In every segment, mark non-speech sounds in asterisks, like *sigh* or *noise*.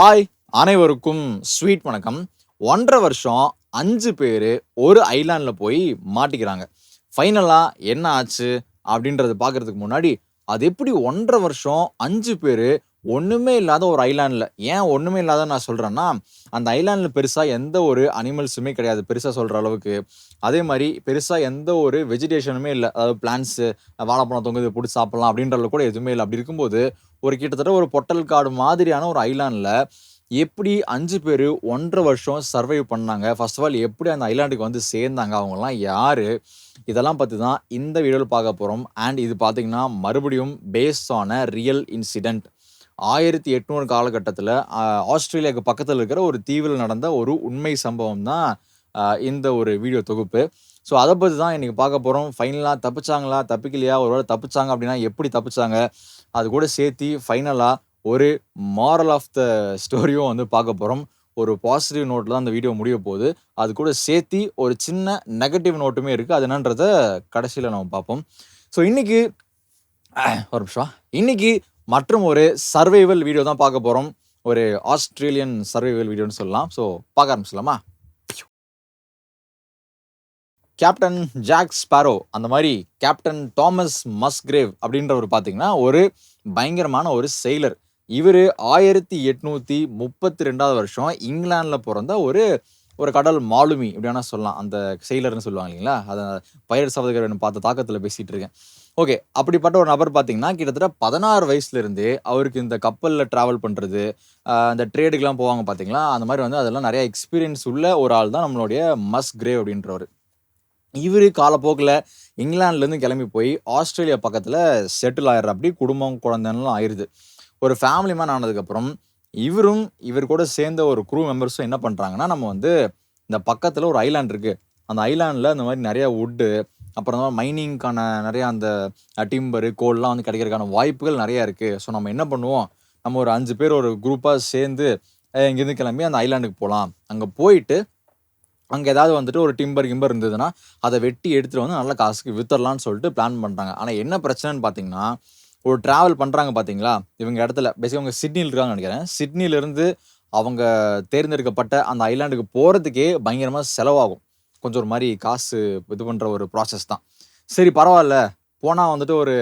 Hi அனைவருக்கும் sweet வணக்கம். ஒன்றரை வருஷம் அஞ்சு பேர் ஒரு ஐலாண்டில் போய் மாட்டிக்கிறாங்க. ஃபைனலாக என்ன ஆச்சு அப்படின்றத பார்க்கறதுக்கு முன்னாடி அது எப்படி ஒன்றரை வருஷம் அஞ்சு பேர் ஒன்றுமே இல்லாத ஒரு ஐலாண்டில் ஏன் ஒன்றுமே இல்லாத நான் சொல்கிறேன்னா அந்த ஐலாண்டில் பெருசாக எந்த ஒரு அனிமல்ஸுமே கிடையாது. பெருசாக சொல்கிற அளவுக்கு. அதே மாதிரி பெருசாக எந்த ஒரு வெஜிடேஷனுமே இல்லை. அதாவது பிளான்ஸு வாழைப்பழம் தொங்குது பிடிச்சி சாப்பிட்லாம் அப்படின்ற கூட எதுவுமே இல்லை. அப்படி இருக்கும்போது ஒரு கிட்டத்தட்ட ஒரு பொட்டல் காடு மாதிரியான ஒரு ஐலாண்டில் எப்படி அஞ்சு பேர் ஒன்றரை வருஷம் சர்வைவ் பண்ணாங்க? ஃபர்ஸ்ட் ஆஃப் ஆல் எப்படி அந்த ஐலாண்டுக்கு வந்து சேர்ந்தாங்க? அவங்கெல்லாம் யார்? இதெல்லாம் பற்றி தான் இந்த வீடியோவில் பார்க்க போகிறோம் அண்ட் இது பார்த்தீங்கன்னா மறுபடியும் பேஸ்ட் ஆன ரியல் இன்சிடெண்ட் ஆயிரத்தி எட்நூறு காலகட்டத்தில் ஆஸ்திரேலியாவுக்கு பக்கத்தில் இருக்கிற ஒரு தீவில் நடந்த ஒரு உண்மை சம்பவம் தான் இந்த ஒரு வீடியோ தொகுப்பு. ஸோ அதை பற்றி தான் இன்றைக்கி பார்க்க போகிறோம் ஃபைனலாக தப்பிச்சாங்களா? தப்பிக்கலையா? ஒருவேளை தப்பிச்சாங்க அப்படின்னா எப்படி தப்பிச்சாங்க? அது கூட சேர்த்து ஃபைனலாக ஒரு மாரல் ஆஃப் த ஸ்டோரியும் வந்து பார்க்க போகிறோம் ஒரு பாசிட்டிவ் நோட்டில் தான் அந்த வீடியோ முடிய போகுது. அது கூட சேர்த்து ஒரு சின்ன நெகட்டிவ் நோட்டுமே இருக்குது அது என்னன்றத கடைசியில் நம்ம பார்ப்போம். ஸோ இன்றைக்கி ஒரு நிமிஷம். இன்றைக்கி மற்றும் ஒரு சர்வைவல் வீடியோ தான் பார்க்க போகிறோம் ஒரு ஆஸ்திரேலியன் சர்வைவல் வீடியோன்னு சொல்லலாம். ஸோ பார்க்க ஆரம்பிச்சலாமா கேப்டன் ஜாக் ஸ்பாரோ அந்த மாதிரி கேப்டன் தாமஸ் மஸ்கிரேவ் அப்படின்றவர் பார்த்தீங்கன்னா ஒரு பயங்கரமான ஒரு செயலர் இவர் ஆயிரத்தி எட்நூற்றி முப்பத்தி ரெண்டாவது வருஷம் இங்கிலாந்தில் பிறந்த ஒரு ஒரு கடல் மாலுமி இப்படியான சொல்லலாம். அந்த செயலர்னு சொல்லுவாங்க இல்லைங்களா? அதை பயிர் சகோதரன் பார்த்த தாக்கத்தில் பேசிகிட்டு இருக்கேன். ஓகே அப்படிப்பட்ட ஒரு நபர் பார்த்தீங்கன்னா கிட்டத்தட்ட பதினாறு வயசுலேருந்தே அவருக்கு இந்த கப்பலில் ட்ராவல் பண்ணுறது அந்த ட்ரேடுக்கெலாம் போவாங்க பார்த்தீங்களா? அந்த மாதிரி வந்து அதெல்லாம் நிறையா எக்ஸ்பீரியன்ஸ் உள்ள ஒரு ஆள் தான் நம்மளுடைய மஸ் கிரே அப்படின்றவர். இவர் காலப்போக்கில் இங்கிலாந்துலேருந்து கிளம்பி போய் ஆஸ்திரேலியா பக்கத்தில் செட்டில் ஆயிடுற அப்படி குடும்பம் குழந்தைன்னுலாம் ஆயிடுது ஒரு ஃபேமிலி மேன் ஆனதுக்கப்புறம் இவரும் இவர் கூட சேர்ந்த ஒரு குரூ மெம்பர்ஸும் என்ன பண்ணுறாங்கன்னா நம்ம வந்து இந்த பக்கத்தில் ஒரு ஐலாண்ட் இருக்குது அந்த ஐலாண்டில் இந்த மாதிரி நிறையா வுட்டு அப்புறம் மைனிங்க்கான நிறைய அந்த டிம்பரு கோல்லாம் வந்து கிடைக்கிறதுக்கான வாய்ப்புகள் நிறையா இருக்குது ஸோ நம்ம என்ன பண்ணுவோம்? நம்ம ஒரு அஞ்சு பேர் ஒரு குரூப்பாக சேர்ந்து இங்கேருந்து கிளம்பி அந்த ஐலாண்டுக்கு போகலாம் அங்கே போயிட்டு அங்கே ஏதாவது வந்துட்டு ஒரு டிம்பர் கிம்பர் இருந்ததுன்னா அதை வெட்டி எடுத்துகிட்டு வந்து நல்ல காசுக்கு வித்தரலாம்னு சொல்லிட்டு பிளான் பண்ணுறாங்க ஆனால் என்ன பிரச்சனைன்னு பார்த்தீங்கன்னா ஒரு ட்ராவல் பண்ணுறாங்க பார்த்தீங்களா இவங்க இடத்துல பேசிக்காக அவங்க சிட்னியில் இருக்காங்கன்னு நினைக்கிறேன். சிட்னிலேருந்து அவங்க தேர்ந்தெடுக்கப்பட்ட அந்த ஐலாண்டுக்கு போகிறதுக்கே பயங்கரமாக செலவாகும். கொஞ்சம் ஒரு மாதிரி காசு இது பண்ணுற ஒரு ப்ராசஸ் தான். சரி பரவாயில்ல. போனால் வந்துட்டு ஒரு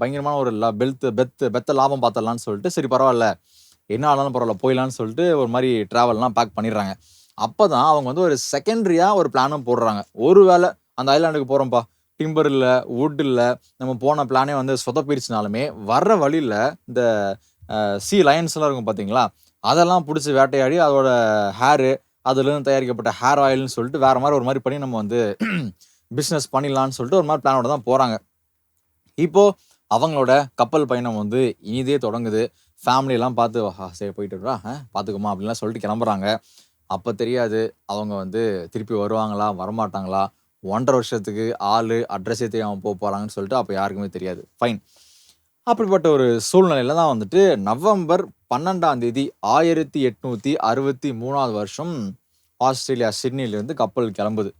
பயங்கரமான ஒரு ல பெல்த்து பெத்து பெத்த லாபம் பார்த்துடலான்னு சொல்லிட்டு சரி பரவாயில்ல. என்ன ஆனாலும் பரவாயில்ல போயிடலான்னு சொல்லிட்டு ஒரு மாதிரி ட்ராவல்லாம் பேக் பண்ணிடுறாங்க. அப்போ தான் அவங்க வந்து ஒரு செகண்டரியாக ஒரு பிளானும் போடுறாங்க. ஒரு வேளை அந்த ஐலாண்டுக்கு போகிறோம்ப்பா டிம்பர் இல்லை வுட் இல்லை நம்ம போன பிளானே வந்து சொதப்பிருச்சுனாலுமே வர்ற வழியில் இந்த சி லயன்ஸ்லாம் இருக்கும் பார்த்தீங்களா அதெல்லாம் பிடிச்சி வேட்டையாடி அதோட ஹேரு அதுலேருந்து தயாரிக்கப்பட்ட ஹேர் ஆயில்னு சொல்லிட்டு வேறு மாதிரி ஒரு மாதிரி பண்ணி நம்ம வந்து *clears throat* பிஸ்னஸ் பண்ணிடலான்னு சொல்லிட்டு ஒரு மாதிரி பிளானோட தான் போகிறாங்க இப்போது அவங்களோட கப்பல் பயணம் வந்து இனிதே தொடங்குது. ஃபேமிலியெல்லாம் பார்த்து சரி போயிட்டுடா பார்த்துக்குமா அப்படின்லாம் சொல்லிட்டு கிளம்புறாங்க. அப்போ தெரியாது அவங்க வந்து திருப்பி வருவாங்களா வரமாட்டாங்களா? ஒன்றரை வருஷத்துக்கு ஆள் அட்ரஸே தெரியாமல் போக போகிறாங்கன்னு சொல்லிட்டு அப்போ யாருக்குமே தெரியாது. ஃபைன் அப்படிப்பட்ட ஒரு சூழ்நிலையில தான் வந்துட்டு நவம்பர் பன்னெண்டாம் தேதி ஆயிரத்தி எட்நூற்றி அறுபத்தி மூணாவது வருஷம் ஆஸ்திரேலியா சிட்னிலேருந்து கப்பல் கிளம்புது.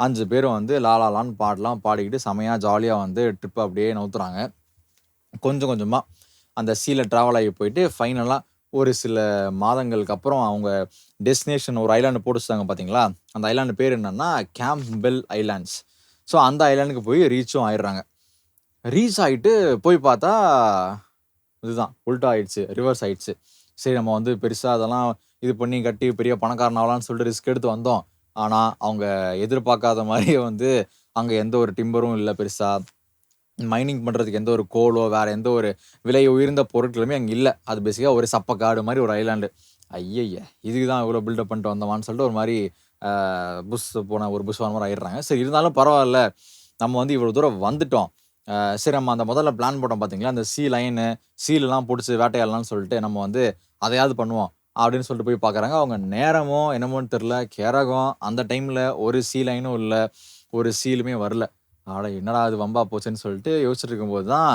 அஞ்சு பேரும் வந்து லாலாலான்னு பாடலாம் பாடிக்கிட்டு செமையாக ஜாலியாக வந்து ட்ரிப் அப்படியே நவுத்துறாங்க. கொஞ்சம் கொஞ்சமாக அந்த சீல ட்ராவல் ஆகி போயிட்டு ஃபைனலாக ஒரு சில மாதங்களுக்கு அப்புறம் அவங்க டெஸ்டினேஷன் ஒரு ஐலாண்டு போட்டுச்சாங்க பார்த்தீங்களா அந்த ஐலாண்டு பேர் என்னன்னா கேம்ப்பெல் ஐலாண்ட்ஸ் ஸோ அந்த ஐலாண்டுக்கு போய் ரீச்சும் ஆயிடுறாங்க. ரீச் ஆகிட்டு போய் பார்த்தா இதுதான் உல்ட்டா ஆயிடுச்சு ரிவர்ஸ் ஆயிடுச்சு. சரி நம்ம வந்து பெருசாக அதெல்லாம் இது பண்ணி கட்டி பெரிய பணக்காரனாவலான்னு சொல்லிட்டு ரிஸ்க் எடுத்து வந்தோம். ஆனால் அவங்க எதிர்பார்க்காத மாதிரியே வந்து அங்கே எந்த ஒரு டிம்பரும் இல்லை பெருசாக மைனிங் பண்ணுறதுக்கு எந்த ஒரு கோலோ வேறு எந்த ஒரு விலை உயர்ந்த பொருட்களுமே அங்கே இல்லை. அது பேசிக்காக ஒரு சப்பக்காடு மாதிரி ஒரு ஐலாண்டு ஐயய்ய இதுக்கு தான் இவ்வளோ பில்டப் பண்ணிட்டு வந்தோமான்னு சொல்லிட்டு ஒரு மாதிரி புஷ் போன ஒரு புஷ் மாதிரி ஆயிடுறாங்க. சரி இருந்தாலும் பரவாயில்ல. நம்ம வந்து இவ்வளோ தூரம் வந்துட்டோம். சரி நம்ம அந்த முதல்ல பிளான் போட்டோம் பார்த்தீங்களா அந்த சீ லைனு சீலெல்லாம் பிடிச்சி வேட்டையாடலாம்னு சொல்லிட்டு நம்ம வந்து அதையாவது பண்ணுவோம் அப்படின்னு சொல்லிட்டு போய் பார்க்குறாங்க அவங்க நேரமோ என்னமோன்னு தெரில கேரகம் அந்த டைமில் ஒரு சீ லைனும் இல்லை. ஒரு சீலுமே வரல. ஆட என்னடா அது வம்பா போச்சுன்னு சொல்லிட்டு யோசிச்சுட்டு இருக்கும்போது தான்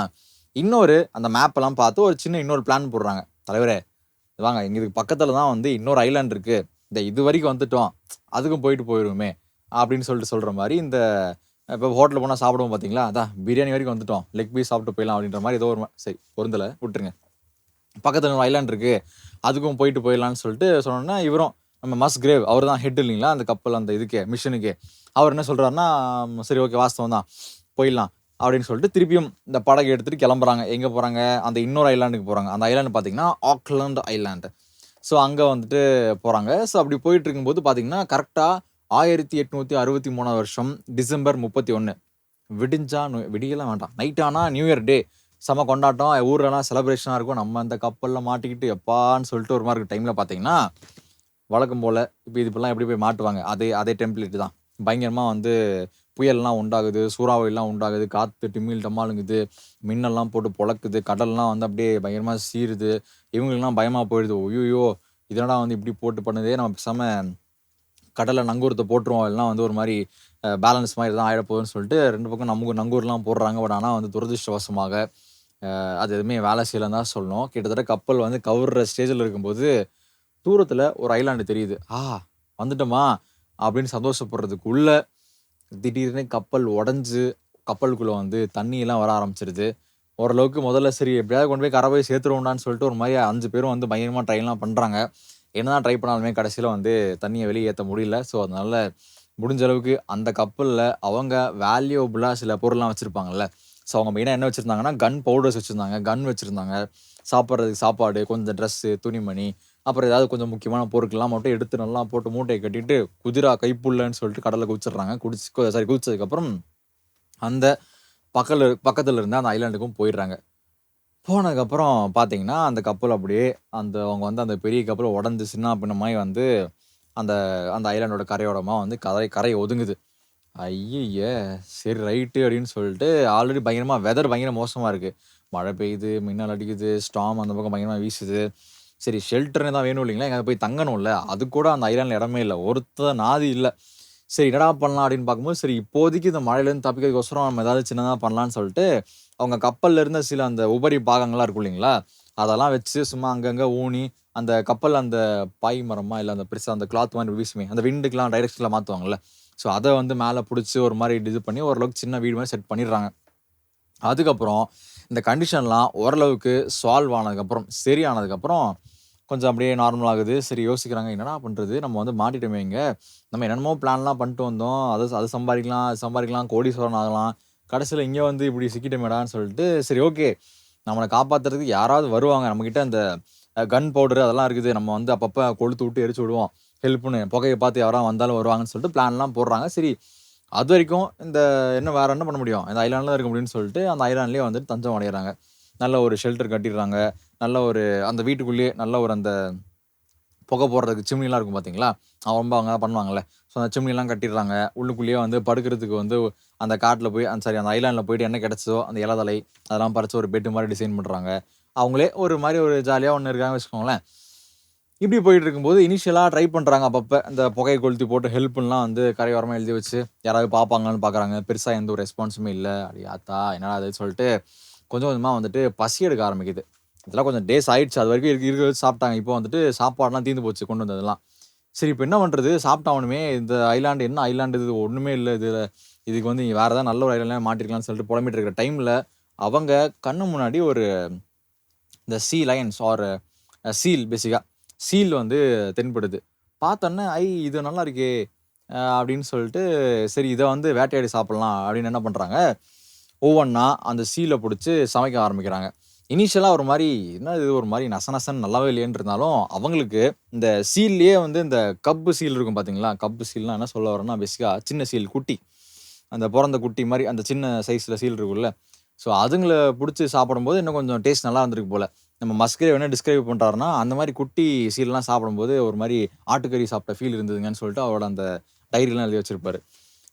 இன்னொரு அந்த மேப்பெல்லாம் பார்த்து ஒரு சின்ன இன்னொரு பிளான் போடுறாங்க. தலைவரே வாங்க எங்களுக்கு பக்கத்தில் தான் வந்து இன்னொரு ஐலாண்ட் இருக்குது இந்த இது வரைக்கும் வந்துட்டோம். அதுக்கும் போயிட்டு போயிடுவோமே அப்படின்னு சொல்லிட்டு சொல்கிற மாதிரி இந்த இப்போ ஹோட்டலில் போனால் சாப்பிடுவோம் பார்த்தீங்களா? அதான் பிரியாணி வரைக்கும் வந்துட்டோம். லெக் பீஸ் சாப்பிட்டு போயிடலாம் அப்படின்ற மாதிரி ஏதோ ஒரு சரி பொருந்தலை. விட்டுருங்க. பக்கத்தில் ஒரு ஐலாண்ட் இருக்குது அதுக்கும் போயிட்டு போயிடலான்னு சொல்லிட்டு சொன்னோன்னா இவரும் நம்ம மஸ் கிரேவ் அவர் தான் ஹெட் இல்லைங்களா? அந்த கப்பல் அந்த இதுக்கு மிஷனுக்கு அவர் என்ன சொல்கிறாருன்னா சரி ஓகே வாஸ்தவம் தான். போயிடலாம். அப்படின்னு சொல்லிட்டு திருப்பியும் இந்த படகு எடுத்துகிட்டு கிளம்புறாங்க. எங்கே போகிறாங்க அந்த இன்னொரு ஐலாண்டுக்கு போகிறாங்க அந்த ஐலாண்டு பார்த்தீங்கன்னா ஆக்லாண்ட் ஐலாண்டு ஸோ அங்கே வந்துட்டு போகிறாங்க ஸோ அப்படி போயிட்டு இருக்கும்போது பார்த்தீங்கன்னா கரெக்டாக ஆயிரத்தி எட்நூற்றி அறுபத்தி மூணாவது வருஷம் டிசம்பர் முப்பத்தி ஒன்று விடிஞ்சா விடியெல்லாம் வேண்டாம். நைட் ஆனால் நியூ இயர் டே செம கொண்டாட்டம். ஊர்லலாம் செலப்ரேஷனாக இருக்கும். நம்ம அந்த கப்பலில் மாட்டிக்கிட்டு எப்பான்னு சொல்லிட்டு ஒரு மாதிரி டைமில் பார்த்தீங்கன்னா வழக்கம் போல் இப்போ இது இப்படிலாம் எப்படி போய் மாட்டுவாங்க? அதே அதே டெம்ப்ளேட் தான். பயங்கரமாக வந்து புயல்லாம் உண்டாகுது சூறாவளிலாம் உண்டாகுது காற்று டிம்மில் டம்மாளுங்குது மின்னல்லாம் போட்டு பொழக்குது கடல்லாம் வந்து அப்படியே பயங்கரமாக சீருது இவங்களுக்குலாம் பயமாக போயிடுது. ஐயோ இதனடா வந்து இப்படி போட்டு பண்ணுதே நம்ம பேசாமல் கடலில் நங்கூரத்தை போட்டுருவோம் எல்லாம் வந்து ஒரு மாதிரி பேலன்ஸ் மாதிரி தான் ஆகிடப்போகுதுன்னு சொல்லிட்டு ரெண்டு பக்கம் நமக்கு நங்கூர்லாம் போடுறாங்க. பட் ஆனால் வந்து துரதிருஷ்டவசமாக அது எதுவுமே வேலை செய்யலன்னு தான் சொல்லணும். கிட்டத்தட்ட கப்பல் வந்து கவுர்ற ஸ்டேஜில் இருக்கும்போது தூரத்தில் ஒரு ஐலாண்டு தெரியுது. ஆ வந்துட்டோமா? அப்படின்னு சந்தோஷப்படுறதுக்குள்ளே திடீர்னு கப்பல் உடஞ்சி கப்பலுக்குள்ளே வந்து தண்ணியெல்லாம் வர ஆரம்பிச்சிருது. ஓரளவுக்கு முதல்ல சரி எப்படியாவது கொண்டு போய் கரை போய் சேர்த்துருவோம்டான்னு சொல்லிட்டு ஒரு மாதிரி அஞ்சு பேரும் வந்து பயங்கரமாக ட்ரைன்லாம் பண்ணுறாங்க என்னதான் ட்ரை பண்ணாலுமே கடைசியில் வந்து தண்ணியை வெளியே ஏற்ற முடியல. ஸோ அதனால முடிஞ்ச அளவுக்கு அந்த கப்பலில் அவங்க வேல்யூபிளாக சில பொருள்லாம் வச்சுருப்பாங்கல்ல. ஸோ அவங்க மெயினாக என்ன வச்சுருந்தாங்கன்னா கன் பவுடர்ஸ் வச்சுருந்தாங்க கன் வச்சுருந்தாங்க. சாப்பிட்றதுக்கு சாப்பாடு கொஞ்சம் ட்ரெஸ்ஸு துணிமணி அப்புறம் ஏதாவது கொஞ்சம் முக்கியமான பொருட்கள்லாம் மட்டும் எடுத்து நல்லா போட்டு மூட்டையை கட்டிட்டு குதிரா கைப்புள்ளன்னு சொல்லிட்டு கடலில் குதிச்சிடுறாங்க. குடிச்சு சாரி குதிச்சதுக்கப்புறம் அந்த பக்கத்தில் பக்கத்தில் இருந்த அந்த ஐலாண்டுக்கும் போயிடுறாங்க. போனதுக்கப்புறம் பார்த்தீங்கன்னா அந்த கப்பல் அப்படியே அந்த அவங்க வந்து அந்த பெரிய கப்பல் உடஞ்சி சின்ன பின்னமாய் வந்து அந்த அந்த ஐலாண்டோட கரையோடமாக வந்து கரை கரை ஒதுங்குது. ஐய சரி ரைட்டு அப்படின்னு சொல்லிட்டு ஆல்ரெடி பயங்கரமாக வெதர் பயங்கர மோசமாக இருக்குது மழை பெய்யுது மின்னல் அடிக்குது ஸ்டாம் அந்த பக்கம் பயங்கரமாக வீசுது. சரி ஷெல்டர்னு தான் வேணும் இல்லைங்களா? எங்கே போய் தங்கணும்ல? அது கூட அந்த ஐலாண்டில் இடமே இல்லை. ஒருத்தன் நாதி இல்லை. சரி என்னடா பண்ணலாம் அப்படின்னு பார்க்கும்போது சரி இப்போதைக்கு இந்த மழையிலேருந்து தப்பிக்கிறதுக்கோசரம் நம்ம ஏதாவது சின்னதாக பண்ணலான்னு சொல்லிட்டு அவங்க கப்பல்ல இருந்த சில அந்த உபரி பாகங்கள்லாம் இருக்கும் இல்லைங்களா? அதெல்லாம் வச்சு சும்மா அங்கங்கே ஊனி அந்த கப்பல் அந்த பாய் மரமாக இல்லை அந்த பெருசாக அந்த கிளாத் மாதிரி வீசுமே அந்த விண்டுக்கெலாம் டைரக்ஷனில் மாற்றுவாங்கல்ல ஸோ அதை வந்து மேலே பிடிச்சி ஒரு மாதிரி இது பண்ணி ஓரளவுக்கு சின்ன வீடு மாதிரி செட் பண்ணிடுறாங்க. அதுக்கப்புறம் இந்த கண்டிஷன்லாம் ஓரளவுக்கு சால்வ் ஆனதுக்கப்புறம் சரியானதுக்கப்புறம் கொஞ்சம் அப்படியே நார்மல் ஆகுது. சரி யோசிக்கிறாங்க என்னடா பண்ணுறது நம்ம வந்து மாட்டிட்டோமே இங்கே. நம்ம என்னென்னமோ பிளான்லாம் பண்ணிட்டு வந்தோம். அதை அதை சம்பாதிக்கலாம் அது சம்பாதிக்கலாம் கோடீஸ்வரன் ஆகலாம். கடைசியில் இங்கே வந்து இப்படி சிக்கிட்டமேடான்னு சொல்லிட்டு சரி ஓகே. நம்மளை காப்பாற்றுறதுக்கு யாராவது வருவாங்க. நம்மக்கிட்ட அந்த கன் பவுடர் அதெல்லாம் இருக்குது. நம்ம வந்து அப்பப்போ கொளுத்து விட்டு எரிச்சு விடுவோம். ஹெல்ப்னு புகையை பார்த்து யாராவது வந்தாலும் வருவாங்கன்னு சொல்லிட்டு பிளான்லாம் போடுறாங்க. சரி அது வரைக்கும் இந்த என்ன வேறு என்ன பண்ண முடியும்? இந்த ஐலாண்டில் இருக்க முடியும்னு சொல்லிட்டு அந்த ஐலாண்ட்லேயே வந்துட்டு தஞ்சம் அடைகிறாங்க நல்ல ஒரு ஷெல்டர் கட்டிடுறாங்க. நல்ல ஒரு அந்த வீட்டுக்குள்ளேயே நல்ல ஒரு அந்த புகை போடுறதுக்கு சிம்னிலாம் இருக்கும் பார்த்தீங்களா அவன் ரொம்ப அவங்க பண்ணுவாங்கல்ல. ஸோ அந்த சிம்னிலாம் கட்டிடுறாங்க. உள்ளுக்குள்ளேயே வந்து படுக்கிறதுக்கு வந்து அந்த காட்டில் போய் அந்த சாரி அந்த ஐலாண்டில் போயிட்டு என்ன கிடச்சதோ அந்த இலதலை அதெல்லாம் பறித்து ஒரு பெட்டு மாதிரி டிசைன் பண்ணுறாங்க அவங்களே ஒரு மாதிரி ஒரு ஜாலியாக ஒன்று இருக்காங்க வச்சுக்கோங்களேன். இப்படி போயிட்டு இருக்கும்போது இனிஷியலாக ட்ரை பண்ணுறாங்க அப்பப்போ. இந்த புகையை கொளுத்தி போட்டு ஹெல்ப்லாம் வந்து கரையோரமாக எழுதி வச்சு யாராவது பார்ப்பாங்களான்னு பார்க்குறாங்க பெருசாக எந்த ஒரு ரெஸ்பான்ஸுமே இல்லை. அப்படி ஆத்தா என்னடா அது சொல்லிட்டு கொஞ்சம் கொஞ்சமாக வந்துட்டு பசி எடுக்க ஆரம்பிக்குது. இதெல்லாம் கொஞ்சம் டேஸ் ஆயிடுச்சு. அது வரைக்கும் இருக்க இருக்க சாப்பிட்டாங்க. இப்போ வந்துட்டு சாப்பாடுலாம் தீர்ந்து போச்சு கொண்டு வந்ததெல்லாம் சரி இப்போ என்ன பண்ணுறது சாப்பிட்டாவணுமே இந்த ஐலாண்டு என்ன ஐலாண்டு இது? ஒன்றுமே இல்லை. இதில் இதுக்கு வந்து வேறு ஏதாவது நல்ல ஒரு ஐலாண்டில் மாட்டிருக்கலாம்னு சொல்லிட்டு புலம்பிட்டு இருக்கிற டைமில் அவங்க கண்ணு முன்னாடி ஒரு இந்த சீ லயன்ஸ் ஆர் சீல் பேசிக்காக சீல் வந்து தென்படுது. பார்த்தோன்னே ஐ இது நல்லா இருக்கே அப்படின்னு சொல்லிட்டு சரி இதை வந்து வேட்டையாடி சாப்பிட்லாம். அப்படின்னு என்ன பண்ணுறாங்க ஒவ்வொன்றா அந்த சீலை பிடிச்சி சமைக்க ஆரம்பிக்கிறாங்க. இனிஷியலாக ஒரு மாதிரி என்ன இது ஒரு மாதிரி நச நசன் நல்லாவே இல்லையேன்னு இருந்தாலும் அவங்களுக்கு இந்த சீல்லையே வந்து இந்த கப்பு சீல் இருக்கும் பார்த்தீங்களா கப்பு சீல்லாம் என்ன சொல்ல வரேன்னா பேசிக்காக சின்ன சீல் குட்டி. அந்த பிறந்த குட்டி மாதிரி அந்த சின்ன சைஸில் சீல் இருக்குல்ல ஸோ அதுங்களை பிடிச்சி சாப்பிடும்போது இன்னும் கொஞ்சம் டேஸ்ட் நல்லா இருந்திருக்கு போல். நம்ம மஸ்கிரேவ் வேணால் டிஸ்கிரைப் பண்ணுறாருன்னா அந்த மாதிரி குட்டி சீல்லாம் சாப்பிடும்போது ஒரு மாதிரி ஆட்டுக்கறி சாப்பிட்ட ஃபீல் இருந்ததுங்கன்னு சொல்லிட்டு அவரோட அந்த டைரிலாம் எழுதி வச்சிருப்பாரு.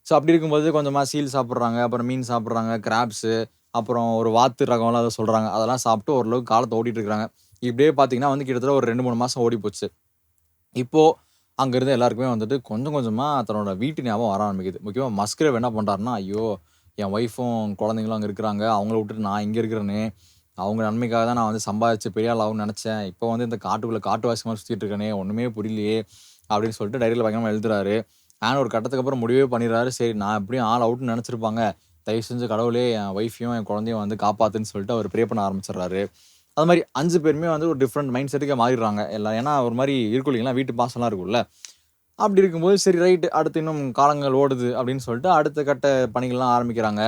ஸோ அப்படி இருக்கும்போது கொஞ்சமாக சீல் சாப்பிட்றாங்க அப்புறம் மீன் சாப்பிட்றாங்க கிராப்ஸு அப்புறம் ஒரு வாத்து ரகம்லாம் அதை சொல்கிறாங்க அதெல்லாம் சாப்பிட்டு ஓரளவுக்கு காலத்தை ஓட்டிகிட்டு இருக்கிறாங்க இப்படியே பார்த்தீங்கன்னா வந்து கிட்டத்தட்ட ஒரு ரெண்டு மூணு மாதம் ஓடி போச்சு. இப்போது அங்கேருந்து எல்லாருக்குமே வந்துட்டு கொஞ்சம் கொஞ்சமாக தன்னோட வீட்டு ஞாபகம் வர ஆரம்பிக்குது. முக்கியமாக மஸ்கிரேவ் என்ன பண்ணுறாருன்னா ஐயோ என் ஒய்ஃபும் குழந்தைங்களும் அங்கே இருக்கிறாங்க. அவங்கள விட்டுட்டு நான் இங்கே இருக்கிறேனே. அவங்க நன்மைக்காக தான் நான் வந்து சம்பாதிச்சு பெரிய ஆள் ஆகும்னு நினச்சேன். இப்போ வந்து இந்த காட்டுக்குள்ளே காட்டுவாசி மாதிரி சுற்றிட்டு இருக்கேனே. ஒன்றுமே புரியலையே. அப்படின்னு சொல்லிட்டு டைரியில் பயங்கரமாக எழுதுறாரு. ஆனால் ஒரு கட்டத்துக்கு அப்புறம் முடிவே பண்ணிடுறாரு. சரி நான் எப்படியும் ஆள் அவுட்னு நினச்சிருப்பாங்க. தயவு செஞ்சு கடவுளே என் ஒய்ஃபையும் என் குழந்தையும் வந்து காப்பாத்துன்னு சொல்லிட்டு அவர் ப்ரே பண்ண ஆரம்பிச்சிடுறாரு. அது மாதிரி அஞ்சு பேருமே வந்து ஒரு டிஃப்ரெண்ட் மைண்ட் செட்டுக்கே மாறிடுறாங்க. எல்லாம் ஏன்னா ஒரு மாதிரி இருக்கும் இல்லைங்களா வீட்டு பாசம்லாம் இருக்கும்ல. அப்படி இருக்கும்போது சரி ரைட்டு அடுத்து இன்னும் காலங்கள் ஓடுது அப்படின்னு சொல்லிட்டு அடுத்த கட்ட பணிகள்லாம் ஆரம்பிக்கிறாங்க.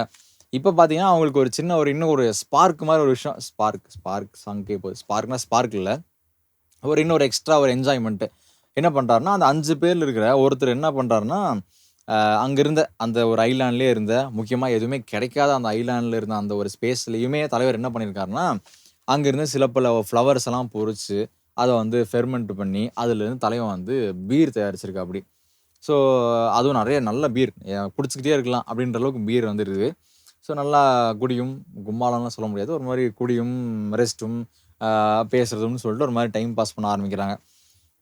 இப்போ பார்த்தீங்கன்னா அவங்களுக்கு ஒரு சின்ன ஒரு இன்னும் ஒரு ஸ்பார்க் மாதிரி ஒரு விஷயம். ஸ்பார்க் ஸ்பார்க் சாங் போகுது ஸ்பார்க்னா ஸ்பார்க் இல்லை. ஒரு இன்னொரு எக்ஸ்ட்ரா ஒரு என்ஜாய்மெண்ட்டு என்ன பண்ணுறாருன்னா அந்த அஞ்சு பேரில் இருக்கிற ஒருத்தர் என்ன பண்ணுறாருன்னா அங்கே இருந்த அந்த ஒரு ஐலாண்ட்லேயே இருந்த முக்கியமாக எதுவுமே கிடைக்காத அந்த ஐலாண்டில் இருந்த அந்த ஒரு ஸ்பேஸ்லேயுமே தலைவர் என்ன பண்ணியிருக்காருன்னா அங்கேருந்து சில பல ஃப்ளவர்ஸ் எல்லாம் பொறிச்சு அதை வந்து ஃபெர்மெண்ட் பண்ணி அதுலேருந்து தலைவன் வந்து பீர் தயாரிச்சிருக்கா அப்படி ஸோ அதுவும் நிறைய நல்ல பீர் குடிச்சிக்கிட்டே இருக்கலாம் அப்படின்ற அளவுக்கு பீர் வந்துடுது ஸோ நல்லா குடியும் கும்மாலம்லாம் சொல்ல முடியாது. ஒரு மாதிரி குடியும் ரெஸ்ட்டும் பேசுறதும்னு சொல்லிட்டு ஒரு மாதிரி டைம் பாஸ் பண்ண ஆரம்பிக்கிறாங்க.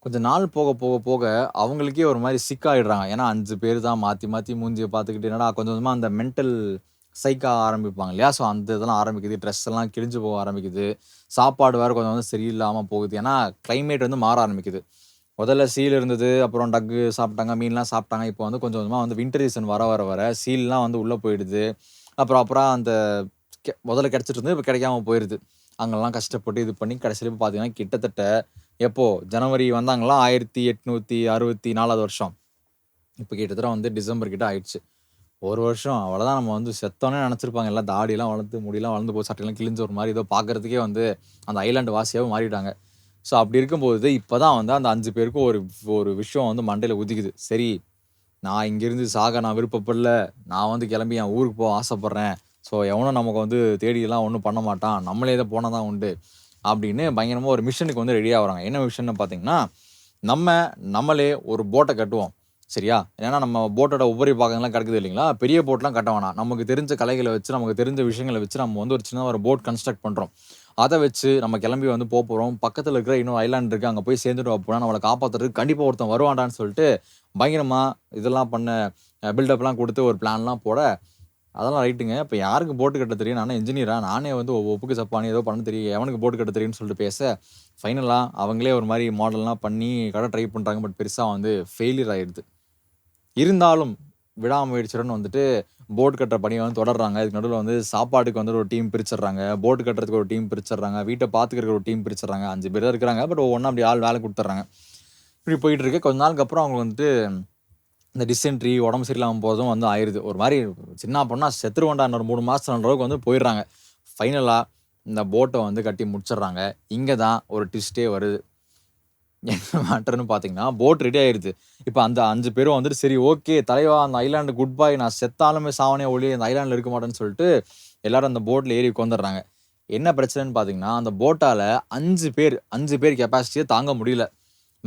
கொஞ்சம் நாள் போக போக போக அவங்களுக்கே ஒரு மாதிரி சிக்காயிடுறாங்க ஏன்னா அஞ்சு பேர் தான் மாற்றி மாற்றி மூஞ்சியை பார்த்துக்கிட்டு என்னடா கொஞ்சம் கொஞ்சமாக அந்த மென்டல் சைக்கா ஆரம்பிப்பாங்க இல்லையா? ஸோ அந்த இதெல்லாம் ஆரம்பிக்குது. ட்ரெஸ் எல்லாம் கிழிஞ்சு போக ஆரம்பிக்குது. சாப்பாடு வேறு கொஞ்சம் வந்து சரியில்லாமல் போகுது. ஏன்னா கிளைமேட் வந்து மாற ஆரம்பிக்குது. முதல்ல சீல் இருந்தது அப்புறம் டக்கு சாப்பிட்டாங்க மீன்லாம் சாப்பிட்டாங்க. இப்போ வந்து கொஞ்சம் கொஞ்சமாக வந்து வின்டர் சீசன் வர வர வர சீல்லாம் வந்து உள்ளே போயிடுது. அப்புறம் அப்புறம் அந்த கெ- முதல்ல கிடச்சிட்டு இருந்து இப்போ கிடைக்காம போயிடுது அங்கெல்லாம் கஷ்டப்பட்டு இது பண்ணி கடைசியில் இப்போ பார்த்தீங்கன்னா கிட்டத்தட்ட எப்போது ஜனவரி வந்தாங்களா? ஆயிரத்தி எட்நூற்றி அறுபத்தி நாலாவது வருஷம். இப்போ கிட்டத்தட்ட வந்து டிசம்பர் கிட்ட ஆயிடுச்சு. ஒரு வருஷம் அவ்வளோதான் நம்ம வந்து செத்தோன்னே நினச்சிருப்பாங்க. எல்லாம் தாடியெல்லாம் வளர்த்து முடியெல்லாம் வளர்ந்து போய் சட்டையெல்லாம் கிழிஞ்ச ஒரு மாதிரி ஏதோ பார்க்குறதுக்கே வந்து அந்த ஐலாண்டு வாசியாகவும் மாறிட்டாங்க. ஸோ அப்படி இருக்கும்போது இப்போ தான் வந்து அந்த அஞ்சு பேருக்கும் ஒரு ஒரு விஷயம் வந்து மண்டையில் உதிக்குது. சரி நான் இங்கேருந்து சாக நான் விருப்பப்படல. நான் வந்து கிளம்பி என் ஊருக்கு போக ஆசைப்பட்றேன். ஸோ எவனும் நமக்கு வந்து தேடியெல்லாம் ஒன்றும் பண்ண மாட்டான். நம்மளே இதை போனால் தான் உண்டு. அப்படின்னு பயங்கரமாக ஒரு மிஷனுக்கு வந்து ரெடி ஆகுறாங்க. என்ன மிஷன் பார்த்தீங்கன்னா நம்ம நம்மளே ஒரு போட்டை கட்டுவோம். சரியா? ஏன்னா நம்ம போட்டோட உபரி பாகங்கள்லாம் கிடக்குது இல்லைங்களா? பெரிய போட்லாம் கட்ட வேணாம். நமக்கு தெரிஞ்ச கலைகளை வச்சு நமக்கு தெரிஞ்ச விஷயங்களை வச்சு நம்ம வந்து ஒரு சின்ன ஒரு போட் கன்ஸ்ட்ரக்ட் பண்ணுறோம் அதை வச்சு நம்ம கிளம்பி வந்து போக போகிறோம் பக்கத்தில் இருக்கிற இன்னும் ஐலாண்ட் இருக்குது அங்கே போய் சேர்ந்துட்டு போனால் நம்மளை காப்பாற்றுறதுக்கு கண்டிப்பாக ஒருத்தன் வருவாண்டான்னு சொல்லிட்டு பயங்கரமாக இதெல்லாம் பண்ண பில்டப்லாம் கொடுத்து ஒரு பிளான்லாம் போட அதெல்லாம் ரைட்டுங்க. இப்போ யாருக்கு போட்டு கட்ட தெரியும்? நானே இன்ஜினியரா நானே வந்து ஒப்புக்கு சப்பானி ஏதோ பண்ண தெரியும். எவனுக்கு போட்டு கட்ட தெரியும்னு சொல்லிட்டு பேச. ஃபைனலாக அவங்களே ஒரு மாதிரி மாடல்லாம் பண்ணி கடை ட்ரை பண்ணுறாங்க பட் பெருசாக வந்து ஃபெயிலியர் ஆகிடுது இருந்தாலும் விடாமுயற்சியுடன் வந்துட்டு போட் கட்டுற பணியை வந்து தொடர்றாங்க. இதுக்கு நடுவில் வந்து சாப்பாட்டுக்கு வந்து ஒரு டீம் பிரிச்சிடுறாங்க. போட் கட்டுறதுக்கு ஒரு டீம் பிரிச்சிடுறாங்க. வீட்டை பார்த்துக்கிறதுக்கு ஒரு டீம் பிரிச்சிடுறாங்க. அஞ்சு பேர் தான் இருக்கிறாங்க பட் ஒவ்வொன்றா அப்படி ஆள் வேலை கொடுத்துட்றாங்க. இப்படி போயிட்டு இருக்கு. கொஞ்ச நாளுக்கு அப்புறம் அவங்க வந்துட்டு இந்த டிசென்ட்ரி உடம்பு சரியில்லாமல் போதும் வந்து ஆயிடுது ஒரு மாதிரி சின்ன பொண்ணா செத்துருவண்டா இன்னொரு மூணு மாதம் அளவுக்கு வந்து போயிடுறாங்க. ஃபைனலாக இந்த போட்டை வந்து கட்டி முடிச்சிடுறாங்க. இங்கே தான் ஒரு ட்விஸ்டே வருது. என்ன மேட்டர்னு பார்த்தீங்கன்னா போட் ரெடி ஆயிடுது இப்போ அந்த அஞ்சு பேரும் வந்துட்டு சரி ஓகே தலைவா அந்த ஐலாண்டு குட் பாய் நான் செத்தாலுமே சாவனே ஒளி அந்த ஐலாண்டில் இருக்க மாட்டேன்னு சொல்லிட்டு எல்லாரும் அந்த போட்டில் ஏறி உட்காந்துடுறாங்க என்ன பிரச்சனைன்னு பார்த்தீங்கன்னா அந்த போட்டால் அஞ்சு பேர் அஞ்சு பேர் கெப்பாசிட்டியை தாங்க முடியல.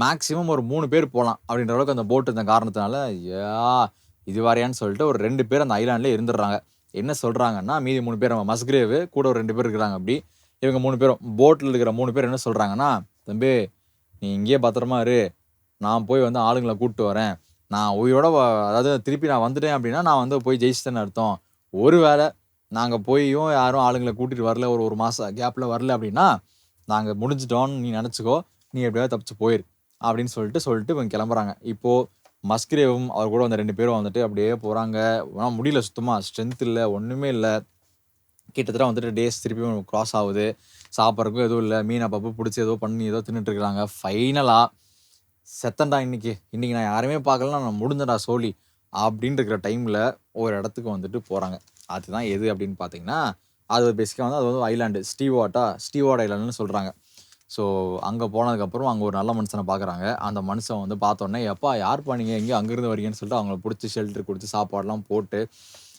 மேக்ஸிமம் ஒரு மூணு பேர் போகலாம் அப்படின்ற அளவுக்கு அந்த போட் இருந்த காரணத்தினால யா இது வரையான்னு சொல்லிட்டு ஒரு ரெண்டு பேர் அந்த ஐலாண்ட்லேயே இருந்துடுறாங்க. என்ன சொல்கிறாங்கன்னா மீதி மூணு பேர் நம்ம மஸ்கிரேவு கூட ஒரு ரெண்டு பேர் இருக்கிறாங்க அப்படி. இவங்க மூணு பேரும் போட்டில் இருக்கிற மூணு பேர் என்ன சொல்கிறாங்கன்னா தம்பி நீ இங்கேயே பத்திரமா இரு. நான் போய் வந்து ஆளுங்களை கூப்பிட்டு வரேன். நான் உயிரோட அதாவது திருப்பி நான் வந்துட்டேன் அப்படின்னா நான் வந்து போய் ஜெயிச்சிட்டேன்னு அர்த்தம். ஒரு வேளை நாங்கள் போயும் யாரும் ஆளுங்களை கூட்டிகிட்டு வரல ஒரு ஒரு மாதம் கேப்பில் வரல அப்படின்னா நாங்கள் முடிஞ்சிட்டோம்னு நீ நினச்சிக்கோ. நீ எப்படியாவது தப்பிச்சு போயிரு. அப்படின்னு சொல்லிட்டு சொல்லிட்டு இவங்க கிளம்புறாங்க. இப்போது மஸ்கிரேவும் அவர் கூட அந்த ரெண்டு பேரும் வந்துட்டு அப்படியே போகிறாங்க ஆனால் முடியல சுத்தமாக ஸ்ட்ரென்த் இல்லை ஒன்றுமே இல்லை. கிட்டத்தட்ட வந்துட்டு டேஸ் திருப்பியும் க்ராஸ் ஆகுது. சாப்பிட்றக்கும் எதுவும் இல்லை. மீன் அப்பப்போ பிடிச்சி ஏதோ பண்ணி ஏதோ தின்னுட்டுருக்குறாங்க ஃபைனலாக செத்தண்டா இன்னைக்கு. இன்னைக்கு நான் யாருமே பார்க்கல நான் முடிஞ்சடா சோலி அப்படின்னு இருக்கிற டைமில் ஒரு இடத்துக்கு வந்துட்டு போகிறாங்க அதுதான் எது அப்படின்னு பார்த்தீங்கன்னா அது பேசிக்காக வந்து அது வந்து ஐலாண்டு ஸ்டீவாட்டா ஸ்டீவாட் ஐலாண்டுன்னு சொல்கிறாங்க ஸோ அங்கே போனதுக்கப்புறம் அங்கே ஒரு நல்ல மனுஷனை பார்க்குறாங்க அந்த மனுஷன் வந்து பார்த்தோன்னே எப்பா யார் பண்ணீங்க எங்கேயும் அங்கேருந்து வரீங்கன்னு சொல்லிட்டு அவங்கள பிடிச்சி ஷெல்டர் கொடுத்து சாப்பாடுலாம் போட்டு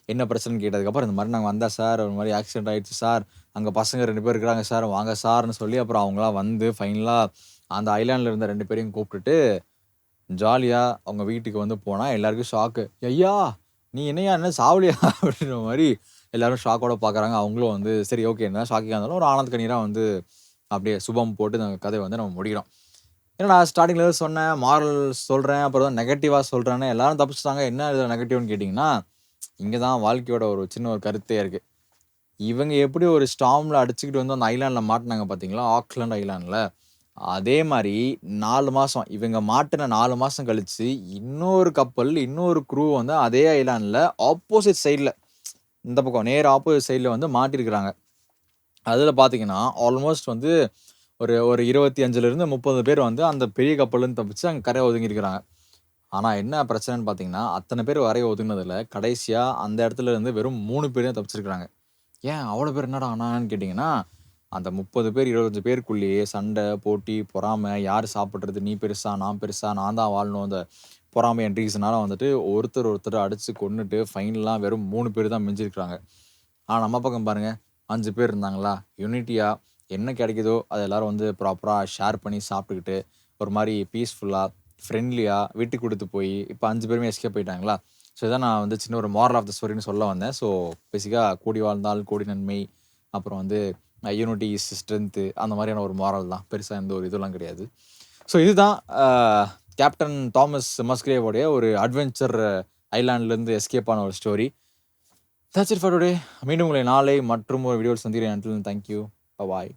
என்ன பிரச்சனைன்னு கேட்டதுக்கப்புறம் இந்த மாதிரி நாங்கள் வந்தா சார் ஒரு மாதிரி ஆக்சிடென்ட் ஆகிடுச்சு சார். அங்கே பசங்க ரெண்டு பேர் இருக்கிறாங்க சார் வாங்க சார்னு சொல்லி அப்புறம் அவங்களாம் வந்து ஃபைனலாக அந்த ஐலாண்டில் இருந்த ரெண்டு பேரையும் கூப்பிட்டுட்டு ஜாலியாக அவங்க வீட்டுக்கு வந்து போனால் எல்லாருக்கும் ஷாக்கு ஐயா நீ என்னையா என்ன சாவலியா? *laughs* அப்படின்ற மாதிரி எல்லோரும் ஷாக்கோட பார்க்குறாங்க அவங்களும் வந்து சரி ஓகே என்ன ஷாக்கிங்காக இருந்தாலும் ஒரு ஆனந்த கண்ணீராக வந்து அப்படியே சுபம் போட்டு அந்த கதையை வந்து நம்ம முடிக்கிறோம். நான் ஸ்டார்டிங்கில் சொன்னேன் மாரல் சொல்கிறேன் அப்புறம் தான் நெகட்டிவாக சொல்கிறேன்னு எல்லாரும் தப்பிச்சிட்டாங்க. என்ன இதில் நெகட்டிவ்னு கேட்டிங்கன்னா இங்கே தான் வாழ்க்கையோட ஒரு சின்ன ஒரு கருத்தே இருக்குது இவங்க எப்படி ஒரு ஸ்டாமில் அடிச்சுக்கிட்டு வந்து அந்த ஐலாண்டில் மாட்டினாங்க பார்த்தீங்களா ஆக்லாண்ட் ஐலாண்டில் அதே மாதிரி நாலு மாதம் இவங்க மாட்டின நாலு மாதம் கழித்து இன்னொரு கப்பல் இன்னொரு குரூ வந்து அதே ஐலாண்டில் ஆப்போசிட் சைடில் இந்த பக்கம் நேர் ஆப்போசிட் சைடில் வந்து மாட்டிருக்கிறாங்க. அதில் பார்த்தீங்கன்னா ஆல்மோஸ்ட் வந்து ஒரு ஒரு இருபத்தி அஞ்சுலேருந்து முப்பது பேர் வந்து அந்த பெரிய கப்பல்லேருந்து தப்பிச்சு அங்கே கரையை ஒதுங்கியிருக்கிறாங்க. ஆனால் என்ன பிரச்சனைன்னு பார்த்தீங்கன்னா அத்தனை பேர் வரைய ஒதுங்கினதில் கடைசியாக அந்த இடத்துல இருந்து வெறும் மூணு பேர் தான் தப்பிச்சிருக்கிறாங்க. ஏன்? அவ்வளோ பேர் என்னடா ஆனான்னு கேட்டிங்கன்னா அந்த முப்பது பேர் இருபத்தஞ்சு பேருக்குள்ளேயே சண்டை போட்டி பொறாமை யார் சாப்பிட்றது நீ பெருசா நான் பெருசா நான் தான் வாழணும். அந்த பொறாமை என்ட்ரீஸ்னால வந்துட்டு ஒருத்தர் ஒருத்தர் அடித்து கொன்னுட்டு ஃபைனலாக வெறும் மூணு பேர் தான் மிஞ்சிருக்கிறாங்க. ஆனால் நம்ம பக்கம் பாருங்க அஞ்சு பேர் இருந்தாங்களா? யூனிட்டியாக என்ன கிடைக்குதோ அதை எல்லோரும் வந்து ப்ராப்பராக ஷேர் பண்ணி சாப்பிட்டுக்கிட்டு ஒரு மாதிரி பீஸ்ஃபுல்லாக ஃப்ரெண்ட்லியாக விட்டு கொடுத்து போய் இப்போ அஞ்சு பேருமே எஸ்கேப் போயிட்டாங்களா ஸோ இதான் நான் வந்து சின்ன ஒரு மாரல் ஆஃப் த ஸ்டோரின்னு சொல்ல வந்தேன். ஸோ பேசிக்காக கூடி வாழ்ந்தால் கூடி நன்மை அப்புறம் வந்து யூனிட்டி இஸ் ஸ்ட்ரென்த்து அந்த மாதிரியான ஒரு மாரல் தான். பெருசாக எந்த ஒரு இதெல்லாம் கிடையாது. ஸோ இதுதான் கேப்டன் தாமஸ் மஸ்கிரேவோடைய ஒரு அட்வென்ச்சர் ஐலாண்ட்லேருந்து எஸ்கேப் ஆன ஒரு story that's it for today மீண்டும் உங்களை நாளை மற்றும் ஒரு வீடியோ சந்திக்கிறேன். Thank you bye